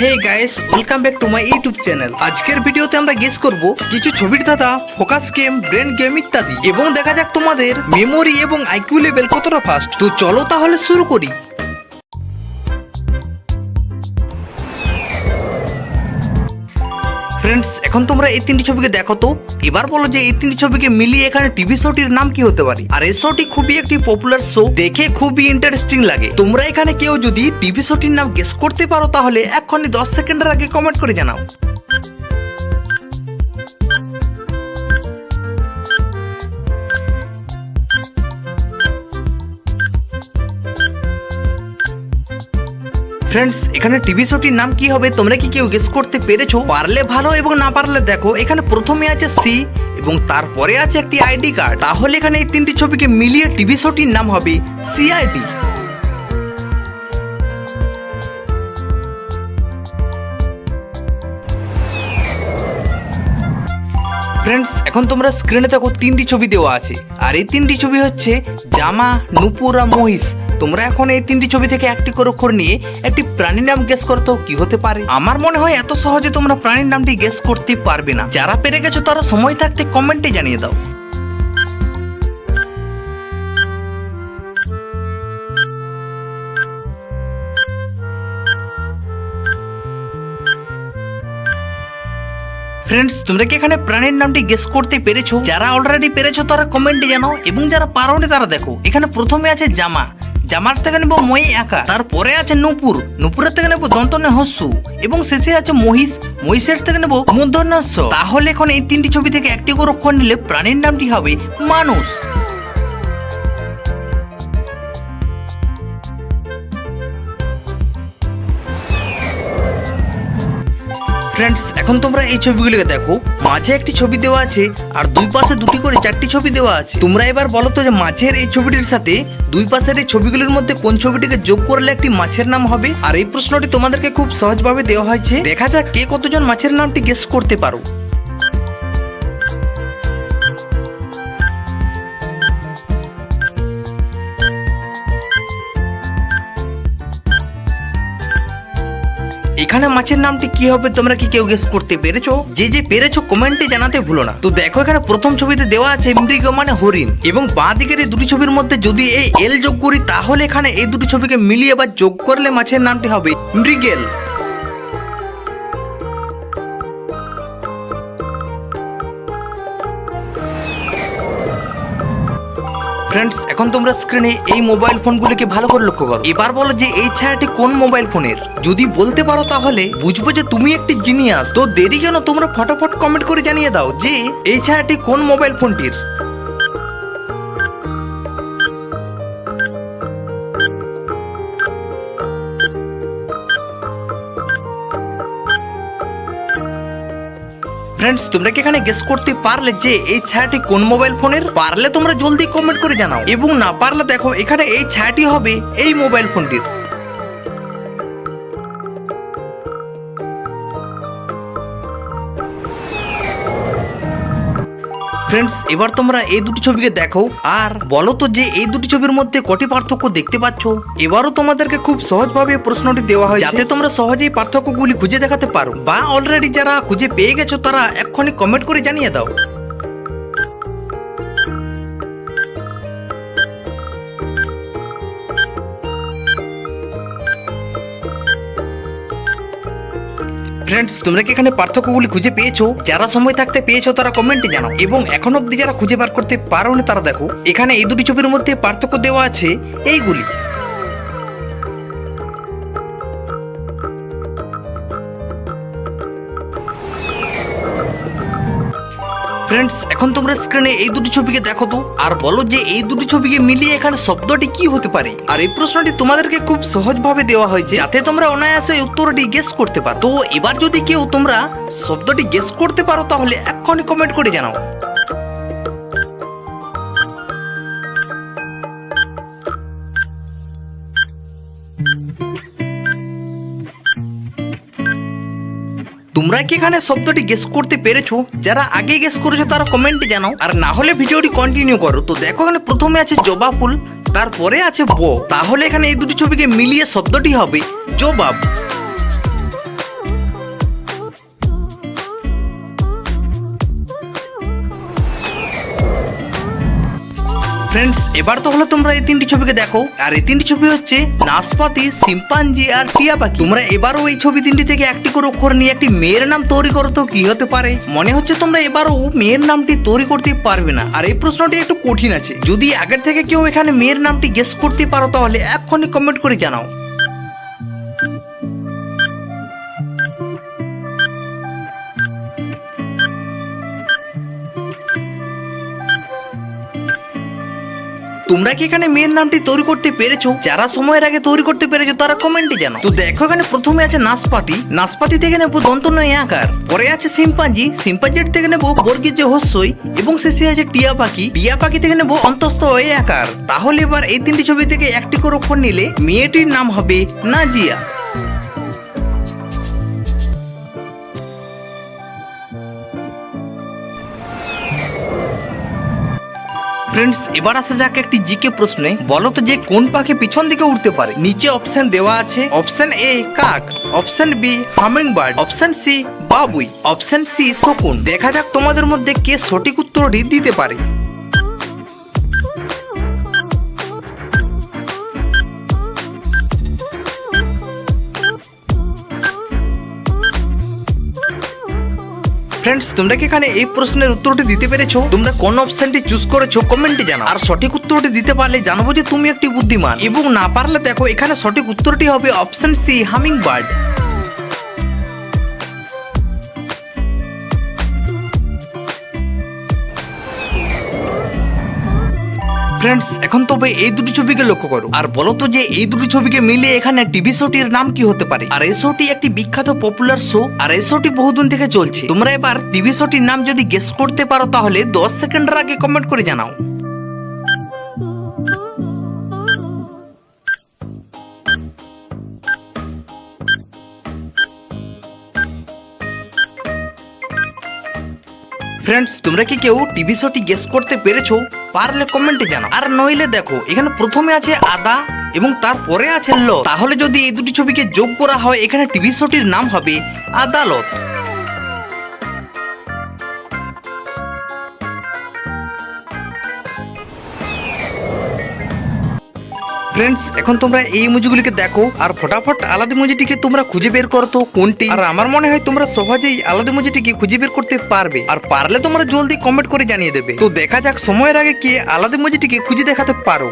Hey guys welcome back to my YouTube channel আজকের ভিডিওতে আমরা গেস করব কিছু ছবির দাদা ফোকাস গেম ব্রেন গেম ইত্যাদি। এবং দেখা যাক তোমাদের মেমোরি এবং আইকিউ লেভেল কতটা ফাস্ট তো চলো তাহলে শুরু করি। ফ্রেন্ডস এখন তোমরা এই তিনটি ছবিকে দেখো তো। এবার বলো যে এই তিনটি ছবিকে মিলিয়ে এখানে টিভি শোটির নাম কি হতে পারে? আর এই শোটি খুবই একটি পপুলার শো দেখে খুবই ইন্টারেস্টিং লাগে। তোমরা এখানে কেউ যদি টিভি শোটির নাম গেস করতে পারো তাহলে এক্ষুনি দশ সেকেন্ডের আগে কমেন্ট করে জানাও। ফ্রেন্ডস এখানে টিভি শোটির নাম কি হবে? তোমরা কি কেউ গেস করতে পেরেছ? পারলে ভালো এবং না পারলে দেখো, এখানে প্রথমে আছে সি এবং তারপরে আছে একটি আইডি কার্ড তাহলে এখানে এই তিনটি ছবিকে মিলিয়ে টিভি শোটির নাম হবে সিআইডি ফ্রেন্ডস এখন তোমরা স্ক্রিনে দেখো তিনটি ছবি দেওয়া আছে। আর এই তিনটি ছবি হচ্ছে জামা, নুপুর মহিষ। তোমরা এখন এই তিনটি ছবি থেকে একটি করে অক্ষর নিয়ে একটি প্রাণীর নাম গেস করতে কি হতে পারে? আমার মনে হয় এত সহজে তোমরা প্রাণীর নামটি গেস করতে পারবে না। যারা পেরে গেছো তারা সময় থাকতে কমেন্টে জানিয়ে দাও। ফ্রেন্ডস তোমরা কি এখানে প্রাণীর নামটি গেস করতে পেরেছ? যারা অলরেডি পেরেছ তারা কমেন্টে জানাও, এবং যারা পারোনি তারা দেখো। এখানে প্রথমে আছে জামা। জামার থেকে নেব মই একা। তারপরে আছে নুপুর। নুপুরের থেকে নেব দন্তনে হস্যু। এবং শেষে আছে মহিষ। মহিষের থেকে নেব মূর্ধন্যস্য তাহলে এখন এই তিনটি ছবি থেকে একটি করে নিলে প্রাণীর নামটি হবে মানুষ। ফ্রেন্ডস এখন তোমরা এই ছবিগুলোকে দেখো। মাঝে একটি ছবি দেওয়া আছে আর দুই পাশে দুটি করে চারটি ছবি দেওয়া আছে। তোমরা এবার বলো তো যে মাছের এই ছবিটির সাথে দুই পাশের এই ছবিগুলির মধ্যে কোন ছবিটিকে যোগ করলে একটি মাছের নাম হবে? আর এই প্রশ্নটি তোমাদেরকে খুব সহজভাবে দেওয়া হয়েছে। দেখা যাক কে কতজন মাছের নামটি গেস করতে পারো। এখানে মাছের নামটি কি হবে তোমরা কি কেউ গেস করতে পেরেছ? যে যে পেরেছ কমেন্টে জানাতে ভুলো না। তো দেখো এখানে প্রথম ছবিতে দেওয়া আছে মৃগ মানে হরিণ। এবং বাঁ দিকের এই দুটি ছবির মধ্যে যদি এই এল যোগ করি, তাহলে এখানে এই দুটি ছবিকে মিলিয়ে বা যোগ করলে মাছের নামটি হবে মৃগেল। ফ্রেন্ডস এখন তোমরা স্ক্রিনে এই মোবাইল ফোনগুলিকে ভালো করে লক্ষ্য করো। এবার বলো যে এই ছায়াটি কোন মোবাইল ফোনের যদি বলতে পারো তাহলে, বুঝব যে তুমি একটি জিনিয়াস তো দেরি কেন? তোমরা ফটাফট কমেন্ট করে জানিয়ে দাও যে এই ছায়াটি কোন মোবাইল ফোনটির ফ্রেন্ডস তোমরা কি এখানে গেস করতে পারলে যে এই ছায়াটি কোন মোবাইল ফোনের পারলে তোমরা জলদি কমেন্ট করে জানাও। এবং না পারলে দেখো এখানে এই ছায়াটি হবে এই মোবাইল ফোনটির ফ্রেন্ডস এবার তোমরা এই দুটি ছবিকে দেখো। আর বলো তো যে এই দুটি ছবির মধ্যে কটি পার্থক্য দেখতে পাচ্ছ? এবারও তোমাদেরকে খুব সহজভাবে প্রশ্নটি দেওয়া হয় যাতে তোমরা সহজেই পার্থক্যগুলি খুঁজে দেখাতে পারো। বা অলরেডি যারা খুঁজে পেয়ে গেছো, তারা এক্ষুনি কমেন্ট করে জানিয়ে দাও। ফ্রেন্ডস তোমরা কি এখানে পার্থক্যগুলি খুঁজে পেয়েছ? যারা সময় থাকতে পেয়েছ তারা কমেন্টে জানাও। এবং এখন অব্দি যারা খুঁজে বার করতে পারো তারা দেখো, এখানে এই দুটি ছবির মধ্যে পার্থক্য দেওয়া আছে, এইগুলি। ফ্রেন্ডস এখন তোমরা স্ক্রিনে এই দুটি ছবিকে দেখো তো। আর বলো যে এই দুটি ছবিকে মিলিয়ে এখানে শব্দটি কি হতে পারে? আর এই প্রশ্নটি তোমাদেরকে খুব সহজভাবে দেওয়া হয়েছে, যাতে তোমরা অনায়াসে উত্তরটি গেস করতে পারো। তো এবার যদি কেউ তোমরা শব্দটি গেস করতে পারো, তাহলে এক্ষণে কমেন্ট করে জানাও। তোমরা কি এখানে শব্দটি গেস করতে পেরেছ? যারা আগে গেস করেছ তারা কমেন্টে জানাও। আর না হলে ভিডিওটি কন্টিনিউ করো। তো দেখো এখানে প্রথমে আছে জবা ফুল তারপরে আছে ব। তাহলে এখানে এই দুটি ছবিকে মিলিয়ে শব্দটি হবে জবাব। ফ্রেন্ডস এবার তো হলো তোমরা এই তিনটি ছবিকে দেখো। আর এই তিনটি ছবি হচ্ছে নাশপাতি সিম্পাঞ্জি আর টিয়া পাখি। তোমরা এবারও এই ছবি তিনটি থেকে একটি করে অক্ষর নিয়ে একটি মেয়ের নাম তৈরি করো তো, কি হতে পারে? মনে হচ্ছে তোমরা এবারও মেয়ের নামটি তৈরি করতে পারবে না। আর এই প্রশ্নটি একটু কঠিন আছে। যদি আগের থেকে কেউ এখানে মেয়ের নামটি গেস করতে পারো তাহলে এক্ষুনি কমেন্ট করে জানাও। তোমরা কি এখানে মেয়ের নামটি তৈরি করতে পেরেছ? যারা সময়ের আগে তৈরি করতে পেরেছ, তারা কমেন্টে জানো তো দেখো, এখানে প্রথমে আছে নাসপাতি নাসপাতি থেকে নেব দন্ত নয় আকার পরে আছে সিম্পাঞ্জি সিম্পাঞ্জির থেকে নেব বর্গীর যে হস্যই। এবং শেষে আছে টিয়া পাখি। টিয়া পাখি থেকে নেব অন্তস্থ হয়ে আকার। তাহলে এবার এই তিনটি ছবি থেকে একটি করে নিলে মেয়েটির নাম হবে নাজিয়া। ফ্রেন্ডস এবার আসা যাক একটি জিকে প্রশ্নে। বলো তো যে কোন পাখি পিছন দিকে উঠতে পারে? নিচে অপশন দেওয়া আছে। অপশন এ কাক। Option B humming bird option C বাবুই। অপশন সি শকুন। দেখা যাক তোমাদের মধ্যে কে সঠিক উত্তরটি দিতে পারে। ফ্রেন্ডস তোমরা কি এখানে এই প্রশ্নের উত্তরটি দিতে পেরেছ? তোমরা কোন অপশনটি চুজ করেছ? কমেন্টে জানাও। আর সঠিক উত্তরটি দিতে পারলে জানব যে তুমি একটি বুদ্ধিমান। এবং না পারলে দেখো, এখানে সঠিক উত্তরটি হবে option C humming bird friends এখন তবে এই দুটি ছবিকে লক্ষ্য করো। আর বলো তো যে এই দুটি ছবিকে মিলে এখানে টিভি শোটির নাম কি হতে পারে? আর এই শোটি একটি বিখ্যাত পপুলার শো আর এই শোটি বহুদিন থেকে চলছে। তোমরা এবার টিভি শোটির নাম যদি গেস করতে পারো তাহলে দশ সেকেন্ডের আগে কমেন্ট করে জানাও। ফ্রেন্ডস তোমরা কি কেউ টিভি শোটি গেস করতে পেরেছ? পারলে কমেন্টে জানাও। আর নইলে দেখো, এখানে প্রথমে আছে আদা এবং তারপরে আছে ল। তাহলে যদি এই দুটি ছবিকে যোগ করা হয়, এখানে টিভি শোটির নাম হবে আদালত। ফ্রেন্ডস এখন তোমরা এই ইমোজিগুলিকে দেখো আর ফটাফট আলাদা ইমোজিটিকে তোমরা খুঁজে বের করো কোনটি? আর আমার মনে হয় তোমরা সহজেই আলাদা ইমোজিটিকে খুঁজে বের করতে পারবে। আর পারলে তোমরা জলদি কমেন্ট করে জানিয়ে দেবে। তো দেখা যাক সময়ের আগে কে আলাদা ইমোজিটিকে খুঁজে দেখাতে পারো।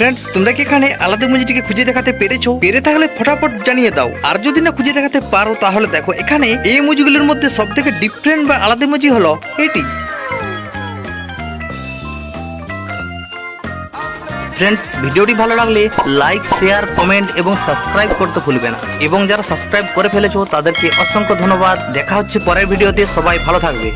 ফ্রেন্ডস তোমরা কি এখানে আলাদা ইমোজিটিকে খুঁজে দেখাতে পেরেছ? পেরে থাকলে ফটাফট জানিয়ে দাও। আর যদি না খুঁজে দেখাতে পারো, তাহলে দেখো, এখানে এই ইমোজিগুলোর মধ্যে সব থেকে ডিফারেন্ট বা আলাদা ইমোজি হলো এটি। ফ্রেন্ডস ভিডিওটি ভালো লাগলে লাইক শেয়ার কমেন্ট এবং সাবস্ক্রাইব করতে ভুলবে না। এবং যারা সাবস্ক্রাইব করে ফেলেছো, তাদেরকে অসংখ্য ধন্যবাদ। দেখা হচ্ছে পরের ভিডিওতে। সবাই ভালো থাকবে।